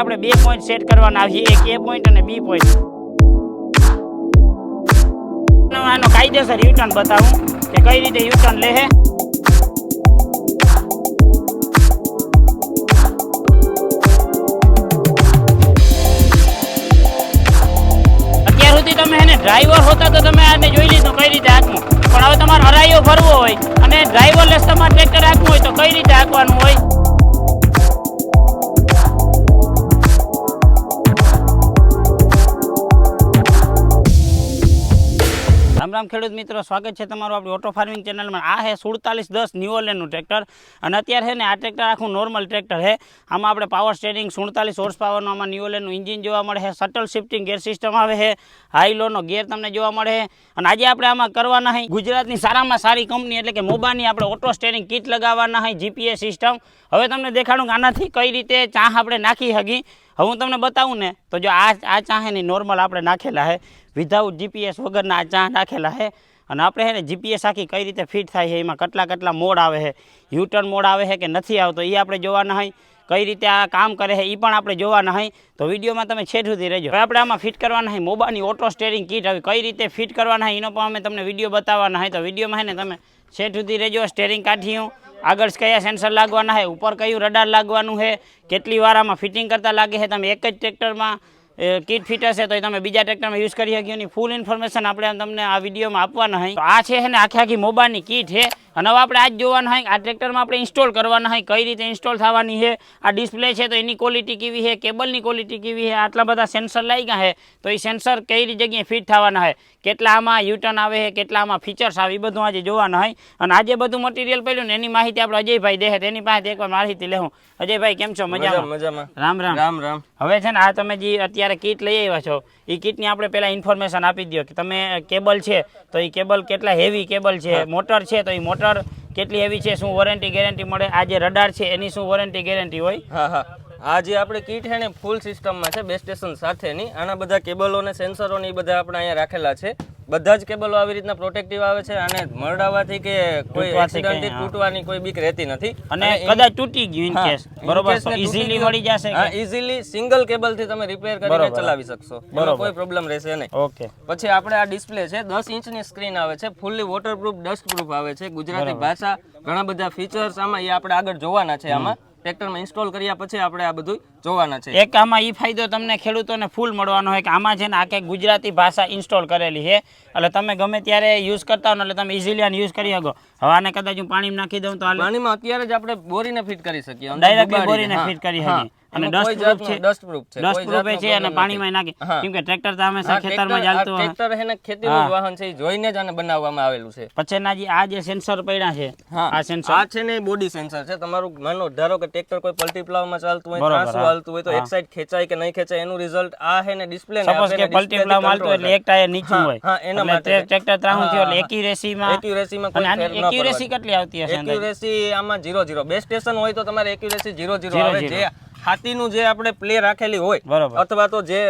આપણે બે point set કરવાના છે. એક એ પોઈન્ટ અને બી પોઈન્ટ આનો કાયદેસર યુટર્ન બતાવું કે કઈ રીતે યુટર્ન લે અત્યાર સુધી તમે એને ડ્રાઈવર હોતા તો તમે આને જોઈ લીધું કઈ રીતે હાંકવું. પણ હવે તમારે હરાઈઓ ભરવો હોય અને ડ્રાઈવરલેસ તમારે ટ્રેક્ટર હાંકવું હોય તો કઈ રીતે હાંકવાનું હોય? રામ રામ ખેડૂત મિત્રો, સ્વાગત છે તમારું આપણી ઓટો ફાર્મિંગ ચેનલમાં આ છે સુડતાલીસ દસ ન્યુઓલેન્ડનું ટ્રેક્ટર અને અત્યારે છે ને આ ટ્રેક્ટર આખું નોર્મલ ટ્રેક્ટર છે. આમાં આપણે પાવર સ્ટેરિંગ સુડતાલીસ હોર્સ પાવરનું આમાં ન્યુઓલેન્ડનું ઇન્જિન જોવા મળે છે. સટલ શિફ્ટિંગ ગેર સિસ્ટમ આવે છે. હાઈ લોનો ગેર તમને જોવા મળે છે. અને આજે આપણે આમાં કરવાના હોય ગુજરાતની સારામાં સારી કંપની એટલે કે મોબાની આપણે ઓટો સ્ટેરિંગ કીટ લગાવવાના હોય જીપીએસ સિસ્ટમ હવે તમને દેખાડું કે આનાથી કઈ રીતે ચાહ આપણે નાખી હકી હવે હું તમને બતાવું ને, તો જો આ આ ચા ને નોર્મલ આપણે નાખેલા છે વિધાઉટ જીપીએસ વગરના આ ચા નાખેલા છે અને આપણે છે ને જીપીએસ આખી કઈ રીતે ફિટ થાય છે એમાં કેટલા કેટલા મોડ આવે છે યુટર્ન મોડ આવે છે કે નથી આવતો એ આપણે જોવાના હોય કઈ રીતે આ કામ કરે છે એ પણ આપણે જોવાના હોય તો વિડીયોમાં તમે છેડ સુધી રહેજો. હવે આપણે આમાં ફિટ કરવાના હોય મોબાઈલની ઓટો સ્ટેરિંગ કીટ હવે કઈ રીતે ફિટ કરવાના હોય એનો પણ અમે તમને વીડિયો બતાવવાના હોય તો વિડીયોમાં છે ને તમે છેડ સુધી રહેજો સ્ટેરિંગ કાઢ્યું આગળ કયા સેન્સર લાગવાના છે? ઉપર કયું રડાર લાગવાનું છે? કેટલી વાર આમાં ફિટિંગ કરતાં લાગે છે? તમે એક જ ટ્રેક્ટરમાં કીટ ફિટ હશે તો એ તમે બીજા ટ્રેક્ટરમાં યુઝ કરી શકીએ ની ફૂલ ઇન્ફોર્મેશન આપણે તમને આ વિડીયોમાં આપવાના હોય તો આ છે ને આખી આખી મોબાઈલની કીટ છે અને હવે આપણે આજ જોવાના હોય આ ટ્રેક્ટરમાં આપણે ઇન્સ્ટોલ કરવાના હોય કઈ રીતે ઇન્સ્ટોલ થવાની છે આ ડિસ્પ્લે છે તો એની ક્વોલિટી કેવી છે કેબલની ક્વોલિટી કેવી છે આટલા બધા સેન્સર લાગ્યા છે. તો એ સેન્સર કઈ જગ્યાએ ફિટ થવાના છે કેટલા આમાં યુટર્ન આવે છે કેટલા આમાં ફીચર્સ આવે એ બધું આજે જોવાના હોય અને આજે બધું મટીરિયલ પડ્યું ને એની માહિતી આપણે અજયભાઈ દેહે તેની પાસે એકવાર માહિતી લેવું અજયભાઈ કેમ છો? મજામાં મજામાં. રામ રામ. રામ રામ. હવે છે ને આ તમે જે અત્યારે કીટ લઈ આવ્યા છો એ કીટની આપણે પહેલાં ઇન્ફોર્મેશન આપી દો કે તમે કેબલ છે તો એ કેબલ કેટલા હેવી કેબલ છે મોટર છે તો એ મોટર કેટલી હેવી છે શું વોરંટી ગેરંટી મળે આ જે રડાર છે એની શું વોરંટી ગેરંટી હોય? હા હા. આ જે આપણે કીટ છે ને ફૂલ સિસ્ટમમાં છે બે સ્ટેશન સાથેની આના બધા કેબલો ને સેન્સરો ને એ બધા આપણે અહીંયા રાખેલા છે. બધા જ કેબલો આવી રીતના પ્રોટેક્ટિવ આવે છે અને મરડાવાથી કે કોઈ તૂટવાથી એક્સિડન્ટ તૂટવાની કોઈ બીક રહેતી નથી. અને કદાચ તૂટી ગયું ઇન કેસ બરોબર તો ઇઝીલી મળી જશે હા ઈઝીલી સિંગલ કેબલથી તમે રિપેર કરીને ચલાવી શકશો. બરોબર. કોઈ પ્રોબ્લેમ રહેશે નહીં. ઓકે. પછી આપણે આ ડિસ્પ્લે છે દસ ઇંચની સ્ક્રીન આવે છે ફૂલ્લી વોટરપ્રૂફ ડસ્ટપ્રૂફ આવે છે ગુજરાતી ભાષા ઘણા બધા ફીચર્સ આમાં એ આપણે આગળ જોવાના છે આમાં. ટ્રેક્ટરમાં ઇન્સ્ટોલ કર્યા પછી આપણે આ બધું જોવાના છે. એક આમાં એ ફાયદો તમને ખેડૂતોને ફૂલ મળવાનો હોય કે આમાં છે ને આખે ગુજરાતી ભાષા ઇન્સ્ટોલ કરેલી છે. એટલે તમે ગમે ત્યારે યુઝ કરતા હો એટલે તમે ઇઝીલી આને યુઝ કરી શકો. હવાને કદાચ હું પાણીમાં નાખી દઉં તો પાણીમાં અત્યારે જ આપણે બોરીને ફિટ કરી શકીએ. ડાયરેક્ટલી બોરીને ફિટ કરી. શકીએ. અને ડસ્ટ પ્રૂફ છે ડસ્ટ પ્રૂફ છે ડસ્ટ પ્રૂફ છે અને પાણીમાં નાખે. કેમ કે ટ્રેક્ટર તો હંમેશા ખેતરમાં ચાલતું હોય. ટ્રેક્ટર હે ને ખેતીનું વાહન છે એ જોઈને જ આને બનાવવામાં આવેલું છે. પછીના જે આ જે સેન્સર પડ્યા છે આ સેન્સર આ છે ને બોડી સેન્સર છે. તમારું માનો ધારો કે ટ્રેક્ટર કોઈ પલટી પ્લાવમાં ચાલતું હોય ત્રાંસું હાલતું હોય તો એક સાઈડ ખેંચાય કે નહીં ખેંચાય એનું રિઝલ્ટ આ છે ને ડિસ્પ્લે સપોઝ કે પલટી પ્લાવ માલતું એટલે એક ટાયર નીચું હોય. હા, એના માટે. ટ્રેક્ટર ત્રાહું થયો એટલે એક્યુરેસીમાં એક્યુરેસીમાં કોઈ ફેર ન એક્યુરેસી કેટલી આવતી હશે એક્યુરેસી આમાં 0 બે સ્ટેશન હોય તો તમારે એક્યુરેસી 0 0 આવે. જે હાથીનું જે આપણે પ્લે રાખેલી હોય અથવા તો જે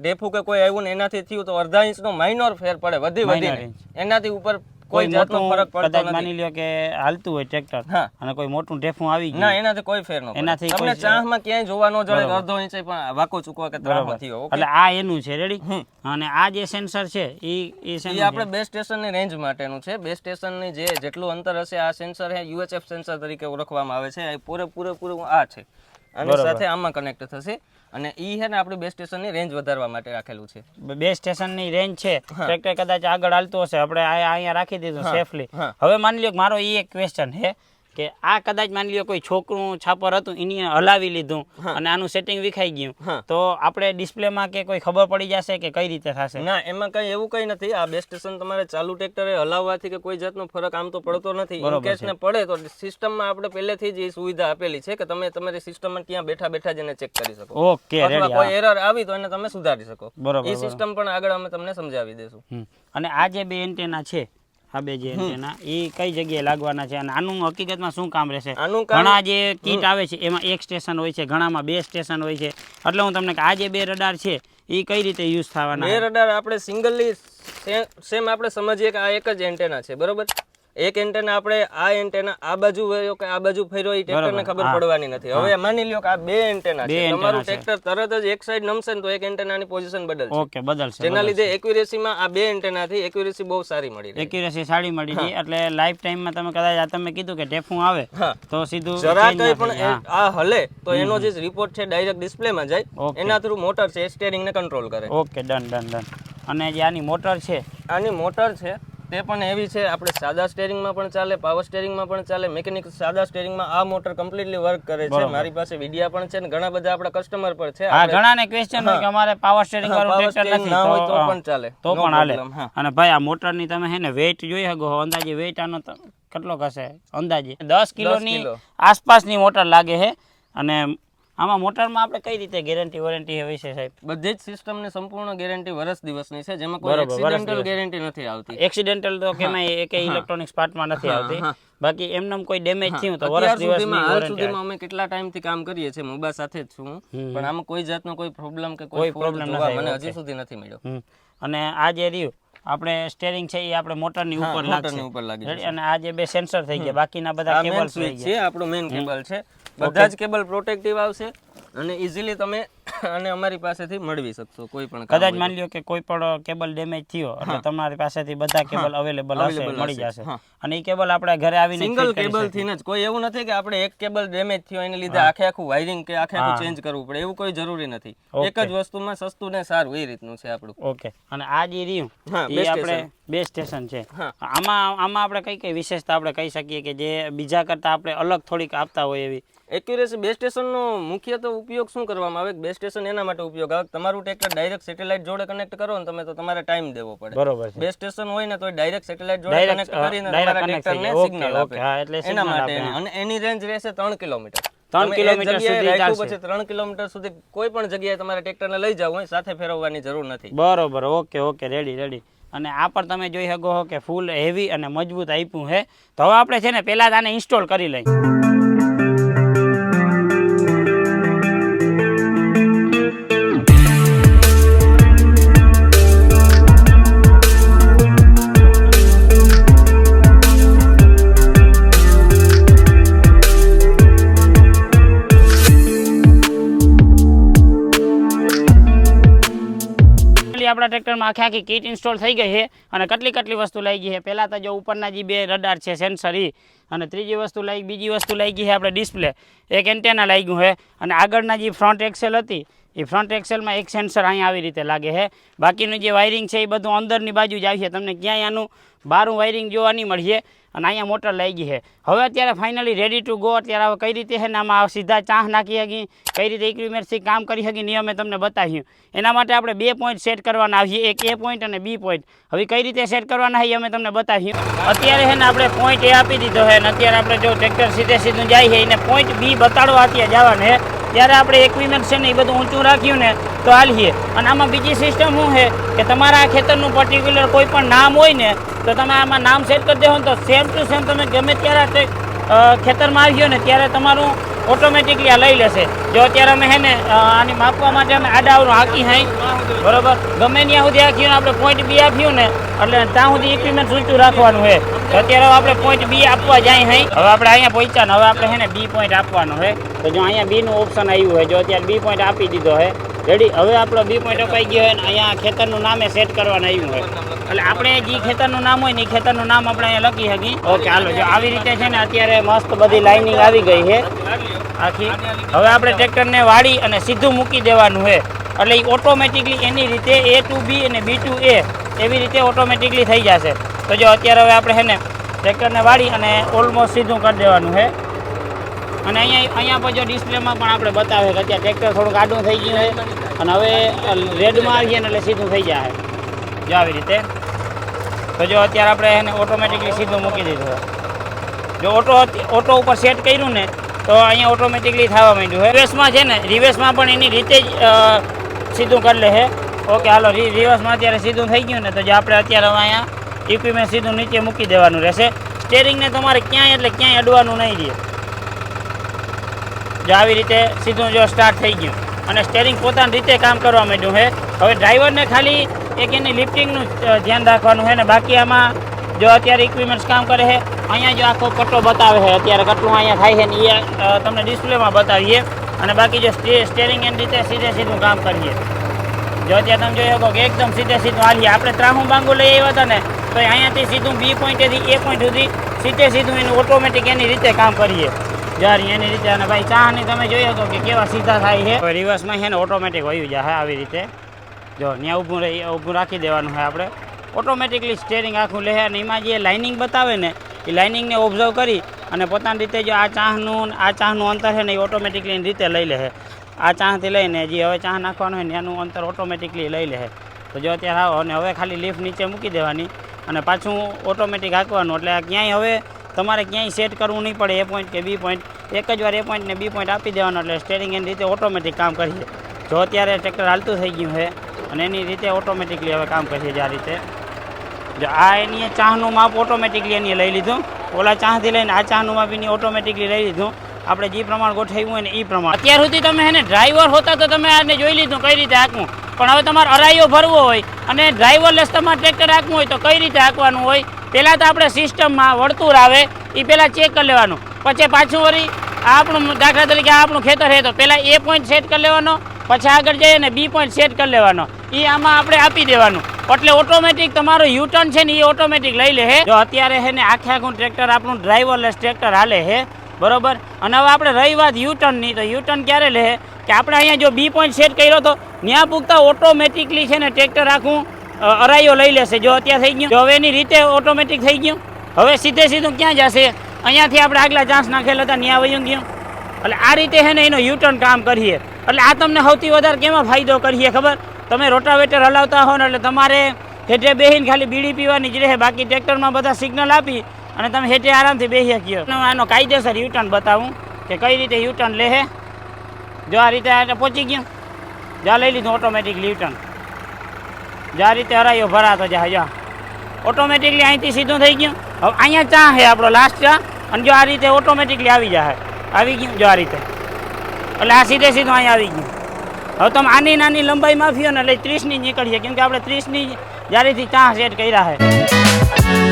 ડેફું કે કોઈ આવ્યું ને એનાથી થયું તો અડધા ઇંચનો માઇનોર ફેર પડે વધી વધીને. એનાથી ઉપર કોઈ જાતનો ફરક પડતો નથી. માની લ્યો કે હાલતું હોય ટ્રેક્ટર અને કોઈ મોટું ડેફું આવી ના એનાથી કોઈ ફેર ન એનાથી તમને ચાહમાં ક્યાંય જોવા ન જડે અડધો ઇંચ પણ વાકો ચૂકવા કે બરોબર. થયો એટલે આ એનું છે રેડી અને આ જે સેન્સર છે એ એ સેન્સર આપણે સ્ટેશન સ્ટેશનની રેન્જ માટેનું છે. બે સ્ટેશનની જે જેટલું અંતર હશે આ સેન્સર હે યુએચએફ સેન્સર તરીકે ઓળખવામાં આવે છે. એ પૂરે પૂરેપૂરું આ છે. બરોબર. સાથે આમાં કનેક્ટ થશે. અને ઈ છે ને આપણી બે સ્ટેશનની રેન્જ વધારવા માટે રાખેલું છે. બે સ્ટેશનની રેન્જ છે. ટ્રેક્ટર કદાચ આગળ હાલતું હશે. આપણે અહીંયા રાખી દીધું સેફલી હવે માની લ્યો કે મારો એ એક ક્વેશ્ચન છે કે આ કદાચ માની લ્યો કોઈ છોકરું છાપર હતું એની હલાવી લીધું અને આનું સેટિંગ વિખાઈ ગયું. તો આપણે ડિસ્પ્લેમાં કે કોઈ ખબર પડી જશે કે કઈ રીતે થશે? ના એમાં કઈ એવું કઈ નથી. આ બે સ્ટેશન તમારે ચાલુ ટ્રેક્ટરે હલાવવાથી કે કોઈ જાતનો ફરક આમ તો પડતો નથી. ઇન કેસ ને પડે તો સિસ્ટમમાં આપણે પહેલેથી જ એ સુવિધા આપેલી છે કે તમે તમારી સિસ્ટમમાં ત્યાં બેઠા બેઠા જ એને ચેક કરી શકો. ઓકે અથવા કોઈ એરર આવી તો એને તમે સુધારી શકો. બરોબર, એ સિસ્ટમ પણ આગળ અમે તમને સમજાવી દેશું અને આ જે બે એન્ટેના છે આ બે જે એના એ કઈ જગ્યાએ લાગવાના છે અને આનું હકીકતમાં શું કામ રહેશે? ઘણા જે કીટ આવે છે એમાં એક સ્ટેશન હોય છે ઘણામાં બે સ્ટેશન હોય છે. એટલે હું તમને કે આ જે બે રડાર છે એ કઈ રીતે યુઝ થવાના? બે રડાર આપણે સિંગલી સેમ આપણે સમજીએ કે આ એક જ એન્ટેના છે બરોબર? એક એન્ટેના આપણે આ એન્ટેના આ બાજુ વયો કે આ બાજુ ફેર્યો એ ટ્રેક્ટરને ખબર પડવાની નથી. હવે માની લ્યો કે આ બે એન્ટેના છે. તમારું ટ્રેક્ટર તરત જ એક સાઈડ નમશે ને તો એક એન્ટેનાની પોઝિશન બદલશે. ઓકે બદલશે જેના લીધે એક્યુરેસીમાં આ બે એન્ટેનાથી એક્યુરેસી બહુ સારી મળી રહે. એક્યુરેસી સારી મળી છે એટલે લાઈફ ટાઈમમાં તમે કદાચ આ તમે કીધું કે ટેફું આવે તો સીધું જરા કઈ પણ આ હલે તો એનો જે રિપોર્ટ છે ડાયરેક્ટ ડિસ્પ્લેમાં જાય એના થ્રુ મોટર છે એ સ્ટેરિંગ ને કંટ્રોલ કરે. Okay done done done. અને જે આની મોટર છે? આની મોટર છે તે પણ એવી છે આપણે સાદા સ્ટેરિંગમાં પણ ચાલે પાવર સ્ટેરિંગમાં પણ ચાલે મેકેનિક સાદા સ્ટેરિંગમાં આ મોટર કમ્પ્લીટલી વર્ક કરે છે. મારી પાસે વિડિયા પણ છે ને ઘણા બધા આપણા કસ્ટમર પણ છે. હા ઘણાને ક્વેશ્ચન હોય કે અમારે પાવર સ્ટેરિંગ વાળું ટ્રેક્ટર નથી ના હોય તો પણ ચાલે. તો પણ હાલે. અને ભાઈ આ મોટરની તમે હે ને વેઇટ જોઈ શકો અંદાજે વેઇટ આનો કેટલો હશે? અંદાજે. દસ કિલોની આસપાસ આસપાસની મોટર લાગે છે અને આમાં મોટરમાં આપણે કઈ રીતે ગેરંટી વોરંટી હોય છે સાહેબ? બધી જ સિસ્ટમની સંપૂર્ણ ગેરંટી વર્ષ દિવસની છે જેમાં કોઈ એક્સિડેન્ટલ ગેરંટી નથી આવતી. એક્સિડેન્ટલ તો કેમાં એક ઇલેક્ટ્રોનિક્સ પાર્ટમાં નથી આવતી. બાકી એમનેમ કોઈ ડેમેજ થયું તો વર્ષ દિવસની હાલ સુધીમાં અમે કેટલા ટાઈમથી કામ કરીએ છીએ મોબા સાથે જ છું. પણ આમાં કોઈ જાતનો કોઈ પ્રોબ્લેમ કે કોઈ પ્રોબ્લેમ મને હજી સુધી નથી મળ્યો. અને આ જે રહ્યું આપણે સ્ટેરિંગ છે એ આપણે મોટરની ઉપર મોટરની લાગશે ઉપર લાગી અને આ જે બે સેન્સર થઈ ગયા બાકીના બધા આ કેબલ્સ છે આપણો મેઇન કેબલ છે. બધા જ કેબલ પ્રોટેક્ટિવ આવશે અને ઇઝીલી તમે અને અમારી પાસેથી મેળવી શકશો કોઈ પણ કદાચ માની લ્યો કે કોઈ પણ કેબલ ડેમેજ થયો એટલે તમારી પાસેથી બધા કેબલ અવેલેબલ હશે મળી જશે. અને એ કેબલ આપણે ઘરે આવીને સિંગલ કેબલથી જ. કોઈ એવું નથી કે આપણે એક કેબલ ડેમેજ થયો એને લીધે આખે આખું વાયરિંગ કે આખે આખું ચેન્જ કરવું પડે. એવું કોઈ જરૂરી નથી. એક જ વસ્તુમાં સસ્તું ને સારું એ રીતનું છે આપણું. ઓકે અને આ જે રહ્યું એ આપણે બે સ્ટેશન છે. આમાં આમાં આપણે કઈ કઈ વિશેષતા આપણે કહી શકીએ કે જે બીજા કરતા આપણે અલગ થોડીક આપતા હોય એવી? એક્યુરેસી બેઝ સ્ટેશનનો મુખ્ય તો ઉપયોગ શું કરવામાં આવે? બેઝ સ્ટેશન એના માટે ઉપયોગ આવે? તમારું ટ્રેક્ટર ડાયરેક્ટ સેટેલાઇટ જોડે કનેક્ટ કરો ને તમે તો તમારે ટાઈમ દેવો પડે. બરોબર બેઝ સ્ટેશન હોય ને તો ડાયરેક્ટ સેટેલાઇટ જોડે કનેક્ટ કરીને તમારા ટ્રેક્ટરને સિગ્નલ આપે. એના માટે અને એની રેન્જ રહેશે ત્રણ કિલોમીટર. ત્રણ કિલોમીટર સુધી ચાલશે. પછી ત્રણ કિલોમીટર સુધી કોઈ પણ જગ્યાએ તમારે ટ્રેક્ટરને લઈ જવું હોય સાથે ફેરવવાની જરૂર નથી. બરોબર. ઓકે ઓકે રેડી રેડી અને આ પણ તમે જોઈ શકો છો કે ફૂલ હેવી અને મજબૂત આપ્યું છે. તો હવે આપણે છે ને પહેલાં જ આને ઇન્સ્ટોલ કરી લઈએ. એટલી આપણા ટ્રેક્ટરમાં આખી આખી કીટ ઇન્સ્ટોલ થઈ ગઈ છે અને કેટલી કેટલી વસ્તુ લઈ ગઈ છે? પહેલાં તો જો ઉપરના જે બે રડાર છે સેન્સર અને ત્રીજી વસ્તુ લાગી, બીજી વસ્તુ લાગી છે આપણે ડિસ્પ્લે એક એન્ટેના લાગ્યું ગયું છે અને આગળના જે ફ્રન્ટ એક્સેલ હતી એ ફ્રન્ટ એક્સેલમાં એક સેન્સર અહીંયા આવી રીતે લાગે છે. બાકીનું જે વાયરિંગ છે એ બધું અંદરની બાજુ જ આવશે તમને ક્યાંય આનું બારું વાયરિંગ જોવા નહીં મળશે અને અહીંયા મોટર લઈ ગઈ છે. હવે અત્યારે ફાઇનલી રેડી ટુ ગો અત્યારે હવે કઈ રીતે છે ને આમાં સીધા ચાહ નાખી શકી કઈ રીતે ઇક્વિપમેન્ટથી કામ કરી શકી નિયમે તમને બતાવ્યું એના માટે આપણે બે પોઈન્ટ સેટ કરવાના આવીએ. એક એ પોઈન્ટ અને બી પોઈન્ટ હવે કઈ રીતે સેટ કરવાના છે અમે તમને બતાવ્યું અત્યારે છે ને આપણે પોઈન્ટ એ આપી દીધો છે અને અત્યારે આપણે જો ટ્રેક્ટર સીધે સીધું જાય છે, એને પોઈન્ટ બી બતાડવા અત્યારે જવાનું છે. ત્યારે આપણે ઇક્વિપમેન્ટ છે ને એ બધું ઊંચું રાખ્યું ને, તો હાલીએ. અને આમાં બીજી સિસ્ટમ શું છે કે તમારા આ ખેતરનું પર્ટિક્યુલર કોઈ પણ નામ હોય ને, તો તમે આમાં નામ સેટ કરી દેવો તો સેમ ટુ સેમ તમે ગમે ત્યારે ખેતરમાં આવ્યો ને ત્યારે તમારું ઓટોમેટિકલી આ લઈ લેશે. જો અત્યારે અમે હે ને આની માપવા માટે અમે આડા આવડું હાકી હાઈ. બરોબર? ગમે ત્યાં સુધી હાક્યું આપણે પોઈન્ટ બી આપ્યું ને, એટલે ત્યાં સુધી ઇક્વિપમેન્ટ સૂચું રાખવાનું છે તો અત્યારે આપણે પોઈન્ટ બી આપવા જાય હાઈ. હવે આપણે અહીંયા પહોંચ્યા ને, હવે આપણે હે ને બી પોઈન્ટ આપવાનો છે તો જો અહીંયા બીનું ઓપ્શન આવ્યું હોય જો અત્યારે બી પોઈન્ટ આપી દીધો છે રેડી હવે આપણો બી પોઈન્ટ અપાઈ ગયો હોય ને, અહીંયા ખેતરનું નામે સેટ કરવાનું આવ્યું છે એટલે આપણે જે ખેતરનું નામ હોય ને એ ખેતરનું નામ આપણે અહીંયા લખી શકીએ. ઓકે, હાલો, જો આવી રીતે છે ને અત્યારે મસ્ત બધી લાઇનિંગ આવી ગઈ છે. આખી. હવે આપણે ટ્રેક્ટરને વાળી અને સીધું મૂકી દેવાનું છે. એટલે એ ઓટોમેટિકલી એની રીતે એ ટુ બી અને બી ટુ એ એવી રીતે ઓટોમેટિકલી થઈ જશે. તો જો અત્યારે હવે આપણે છે ને ટ્રેક્ટરને વાળી અને ઓલમોસ્ટ સીધું કરી દેવાનું છે. અને અહીંયા અહીંયા પર જો ડિસ્પ્લેમાં પણ આપણે બતાવે કે અત્યારે ટ્રેક્ટર થોડુંક આડું થઈ ગયું છે. અને હવે રેડમાં આવીએ ને એટલે સીધું થઈ જાય. જો આવી રીતે. તો જો અત્યારે આપણે એને ઓટોમેટિકલી સીધું મૂકી દીધું જો ઓટો ઓટો ઉપર સેટ કર્યું ને, તો અહીંયા ઓટોમેટિકલી થવા માંડ્યું છે. રિવર્સમાં છે ને રિવર્સમાં પણ એની રીતે જ સીધું કરી લે છે. ઓકે, હાલો રિવર્સમાં અત્યારે સીધું થઈ ગયું ને, તો જે આપણે અત્યારે અહીંયા ઇક્વિપમેન્ટ સીધું નીચે મૂકી દેવાનું રહેશે. સ્ટેરિંગને તમારે ક્યાંય એટલે ક્યાંય અડવાનું નહીં રહે. જો આવી રીતે સીધું જો સ્ટાર્ટ થઈ ગયું. અને સ્ટેરિંગ પોતાની રીતે કામ કરવા માંડ્યું છે. હવે ડ્રાઈવરને ખાલી એક એની લિફ્ટિંગનું અ, ધ્યાન રાખવાનું છે ને. બાકી આમાં જો અત્યારે ઇક્વિપમેન્ટ્સ કામ કરે છે અહીંયા જો આખો કટ્ટો બતાવે છે અત્યારે કેટલું અહીંયા થાય છે ને એ અ, તમને ડિસ્પ્લેમાં બતાવીએ. અને બાકી જો સ્ટેરિંગ એની રીતે સીધે સીધું કામ કરીએ. જો અત્યારે તમે જોઈ શકો કે એકદમ સીધે સીધું હાલીએ. આપણે ત્રાહું બાંગુ લઈ આવ્યા હતા ને તો અહીંયાથી સીધું બી પોઈન્ટેથી એ પોઈન્ટ સુધી સીધે સીધું એનું ઓટોમેટિક એની રીતે કામ કરીએ. જારી એની રીતે. અને ભાઈ ચાની તમે જોઈ શકો કે કેવા સીધા થાય છે હવે રિવર્સમાં છે ને ઓટોમેટિક વયું જાય આવી રીતે. જો ત્યાં ઊભું રહી, ઊભું રાખી દેવાનું છે આપણે. ઓટોમેટિકલી સ્ટેરિંગ આખું લે અને એમાં જે લાઇનિંગ બતાવે ને, એ લાઇનિંગને ઓબ્ઝર્વ કરી અને પોતાની રીતે જો આ ચાહનું આ ચાહનું અંતર છે ને, એ ઓટોમેટિકલી એની રીતે લઈ લે આ ચાહથી લઈને જે હવે ચાહ નાખવાનું હોય ને એનું અંતર ઓટોમેટિકલી લઈ લે તો જો અત્યારે આવો, અને હવે ખાલી લિફ્ટ નીચે મૂકી દેવાની અને પાછું ઓટોમેટિક હાંકવાનું. એટલે ક્યાંય હવે તમારે ક્યાંય સેટ કરવું નહીં પડે, એ પોઈન્ટ કે બી પોઈન્ટ એક જ વાર એ પોઈન્ટ ને બી પોઈન્ટ આપી દેવાનો, એટલે સ્ટેરિંગ એની રીતે ઓટોમેટિક કામ કરીએ. જો અત્યારે ટ્રેક્ટર હાલતું થઈ ગયું છે અને એની રીતે ઓટોમેટિકલી હવે કામ કરશે જે આ રીતે. જો આ એની ચાહનું માપ ઓટોમેટિકલી એની લઈ લીધું. ઓલા ચાહથી લઈને આ ચાહનું માપ એની ઓટોમેટિકલી લઈ લીધું. આપણે જે પ્રમાણ ગોઠવ્યું હોય ને એ પ્રમાણે. અત્યાર સુધી તમે એને ડ્રાઈવર હોતા તો તમે આને જોઈ લીધું કઈ રીતે હાંકવું. પણ હવે તમારે અરાઈઓ ભરવો હોય અને ડ્રાઈવરલેસ તમારે ટ્રેક્ટર હાંકવું હોય તો કઈ રીતે હાંકવાનું હોય? પહેલાં તો આપણે સિસ્ટમમાં વર્તુળ આવે એ પહેલાં ચેક કરી લેવાનું. પછી પાછું વળી આપણું દાખલા તરીકે આપણું ખેતર છે તો પહેલાં એ પોઈન્ટ સેટ કરી લેવાનો. પછી આગળ જઈએ ને બી પોઈન્ટ સેટ કરી લેવાનો. એ આમાં આપણે આપી દેવાનું. એટલે ઓટોમેટિક તમારો યુટર્ન છે ને એ ઓટોમેટિક લઈ લે છે જો અત્યારે હે ને આખે આખું ટ્રેક્ટર આપણું ડ્રાઈવરલેસ ટ્રેક્ટર હાલે હે. બરોબર? અને હવે આપણે રહી વાત યુટર્નની તો યુટર્ન ક્યારે લે કે આપણે અહીંયા જો બી પોઈન્ટ સેટ કર્યો તો ત્યાં પૂગતા ઓટોમેટિકલી છે ને ટ્રેક્ટર આખું અરાઈઓ લઈ લેશે. જો અત્યારે થઈ ગયું. હવે એની રીતે ઓટોમેટિક થઈ ગયું. હવે સીધે સીધું ક્યાં જશે? અહીંયાથી આપણે આગલા ચાન્સ નાખેલા હતા ત્યાં વયું ગયું. એટલે આ રીતે છે ને એનો યુટર્ન કામ કરીએ. એટલે આ તમને સૌથી વધારે કેમાં ફાયદો કરીએ ખબર? તમે રોટાવેટર હલાવતા હો ને એટલે તમારે હેઠે બેહીને ખાલી બીડી પીવાની જ રહે. બાકી ટ્રેક્ટરમાં બધા સિગ્નલ આપી અને તમે હેઠે આરામથી બેસી શકીએ આનો કાયદેસર યુટર્ન બતાવું કે કઈ રીતે યુટર્ન લે જો આ રીતે આ પહોંચી ગયું. જા લઈ લીધું ઓટોમેટિકલી યુટર્ન. જો રીતે હરાયો, ભરાતો જાય, જા. ઓટોમેટિકલી અહીંથી સીધું થઈ ગયું. હવે અહીંયા ચા છે આપણો લાસ્ટ ચા. અને જો આ રીતે ઓટોમેટિકલી આવી જાય. આવી ગયું જો આ રીતે. એટલે આ સીધે સીધું અહીંયા આવી ગયું. હવે તમે આની નાની લંબાઈ માફીઓ ને એટલે ત્રીસની નીકળીએ કેમ કે આપણે ત્રીસની જ્યારેથી ચા સેટ કર્યા છે.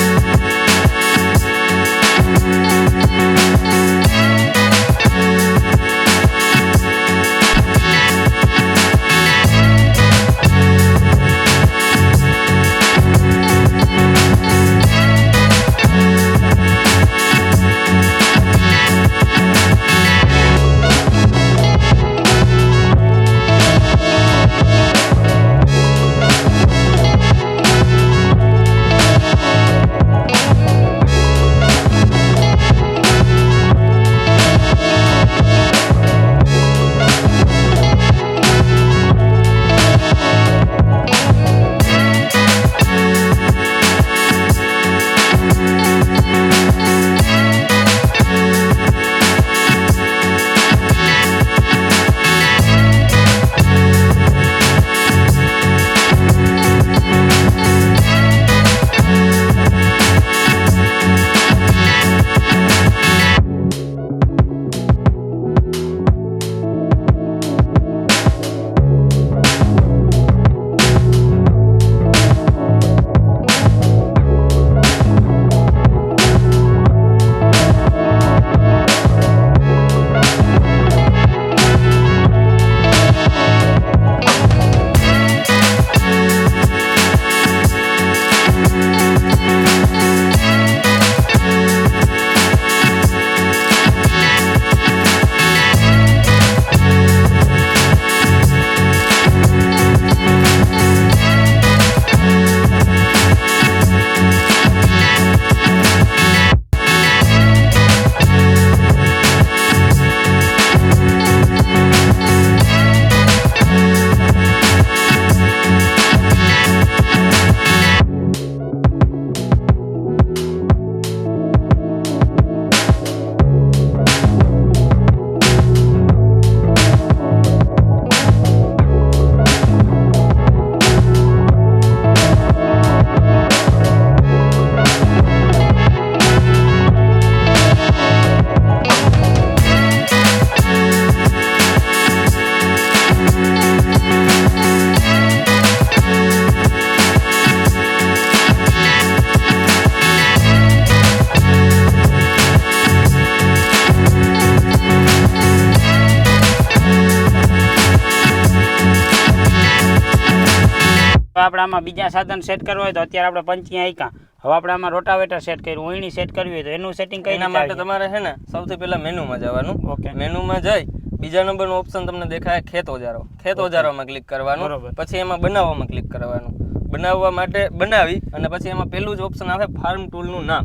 તો આપણે આમાં બીજા સાધન સેટ કરવા હોય તો અત્યારે આપણે પંચી આઈકા હવે આપણે આમાં રોટાવેટર સેટ કર્યું ઓયણી સેટ કરવી હોય તો એનું સેટિંગ કઈ એના માટે તમારે છે ને સૌથી પહેલા મેનુમાં જવાનું. ઓકે. મેનુમાં જઈ બીજા નંબરનું ઓપ્શન તમને દેખાય ખેત ઓજારો. ખેત ઓજારોમાં ક્લિક કરવાનું. પછી એમાં બનાવવામાં ક્લિક કરવાનું. બનાવવા માટે બનાવી અને પછી એમાં પહેલું જ ઓપ્શન આવે ફાર્મ ટૂલનું નામ.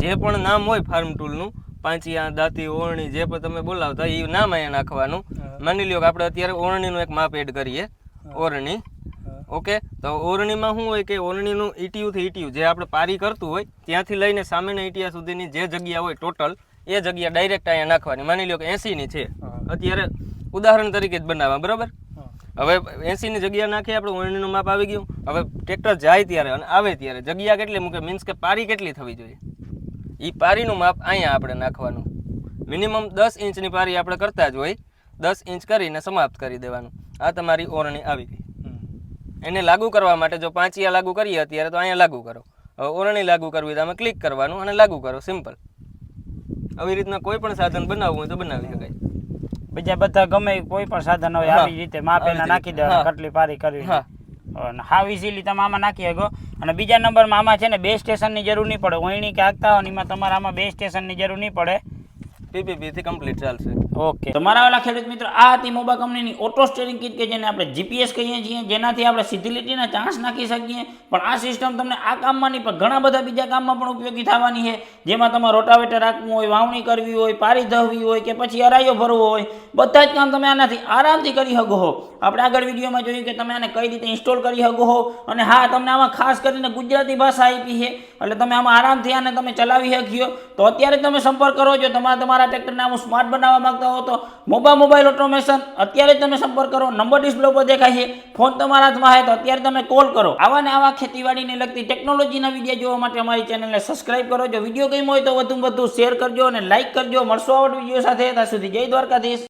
જે પણ નામ હોય ફાર્મ ટૂલનું પાંચિયા દાંતી ઓરણી જે પણ તમે બોલાવતા એ નામ અહીંયા નાખવાનું. માની લ્યો કે આપણે અત્યારે ઓરણીનું એક માપ એડ કરીએ. ઓરણી ઓકે? તો ઓરણીમાં શું હોય કે ઓરણીનું ઈટીયુથી ઈટીયુ જે આપણે પારી કરતું હોય ત્યાંથી લઈને સામેના ઈટિયા સુધીની જે જગ્યા હોય ટોટલ એ જગ્યા ડાયરેક્ટ અહીંયા નાખવાની. માની લો કે એસીની છે. અત્યારે ઉદાહરણ તરીકે જ બનાવવા બરાબર? હવે એંસીની જગ્યા નાખી આપણે ઓરણીનું માપ આવી ગયું. હવે ટ્રેક્ટર જાય ત્યારે અને આવે ત્યારે જગ્યા કેટલી મૂકે? મીન્સ કે પારી કેટલી થવી જોઈએ? એ પારીનું માપ અહીંયા આપણે નાખવાનું. મિનિમમ દસ ઇંચની પારી આપણે કરતા જ હોય દસ ઇંચ કરીને સમાપ્ત કરી દેવાનું. આ તમારી ઓરણી આવી ગઈ. એને લાગુ કરવા માટે જો પાંચિયા લાગુ કરીએ અત્યારે તો અહીંયા લાગુ કરો. હવે ઓરણી લાગુ કરવી તો આમાં ક્લિક કરવાનું અને લાગુ કરો સિમ્પલ આવી રીતના કોઈ પણ સાધન બનાવવું હોય તો બનાવી શકાય. બીજા બધા ગમે કોઈ પણ સાધન હોય આવી રીતે માપ એના નાખી દેવા. કટલી પારી કરવી. હા. હાવ ઇઝીલી તમે આમાં નાખી શકો. અને બીજા નંબરમાં આમાં છે ને બે સ્ટેશનની જરૂર નહીં પડે. વહીણી કે આગતા હોય એમાં તમારે આમાં બે સ્ટેશનની જરૂર નહીં પડે. પીપીપી થી કમ્પ્લીટ ચાલશે. ઓકે તમારા વાલા ખેડૂત મિત્રો, આ હતી મોબા કંપનીની ઓટો સ્ટેરિંગ કીટ કે જેને આપણે જીપીએસ કહીએ છીએ, જેનાથી આપણે સીધી લીટીના ચાન્સ નાખી શકીએ. પણ આ સિસ્ટમ તમને આ કામમાં નહીં પણ ઘણા બધા બીજા કામમાં પણ ઉપયોગી થવાની છે. જેમાં તમારે રોટાવેટર રાખવું હોય, વાવણી કરવી હોય, પારી ધવવી હોય કે પછી અરાયો ભરવો હોય, બધા જ કામ તમે આનાથી આરામથી કરી શકો હો આપણે આગળ વિડીયોમાં જોયું કે તમે આને કઈ રીતે ઇન્સ્ટોલ કરી શકો હો અને હા, તમને આમાં ખાસ કરીને ગુજરાતી ભાષા આપી છે. એટલે તમે આમાં આરામથી આને તમે ચલાવી શક્યો તો અત્યારે તમે સંપર્ક કરો જો તમારે તમારા ટ્રેક્ટરને આમ સ્માર્ટ બનાવવા માંગતા હો તો મોબા મોબાઈલ ઓટોમેશન અત્યારે તમે સંપર્ક કરો. નંબર ડિસ્પ્લે ઉપર દેખાય છે. ફોન તમારા હાથમાં હોય તો અત્યારે તમે કોલ કરો. આવા ને આવા ખેતીવાડીને લગતી ટેકનોલોજીના વીડિયો જોવા માટે અમારી ચેનલને સબસ્ક્રાઇબ કરો. જો વીડિયો ગમ્યો હોય તો વધુ વધુ શેર કરજો અને લાઇક કરજો. મળશો આવડ વીડિયો સાથે. ત્યાં સુધી જય દ્વારકાધીશ.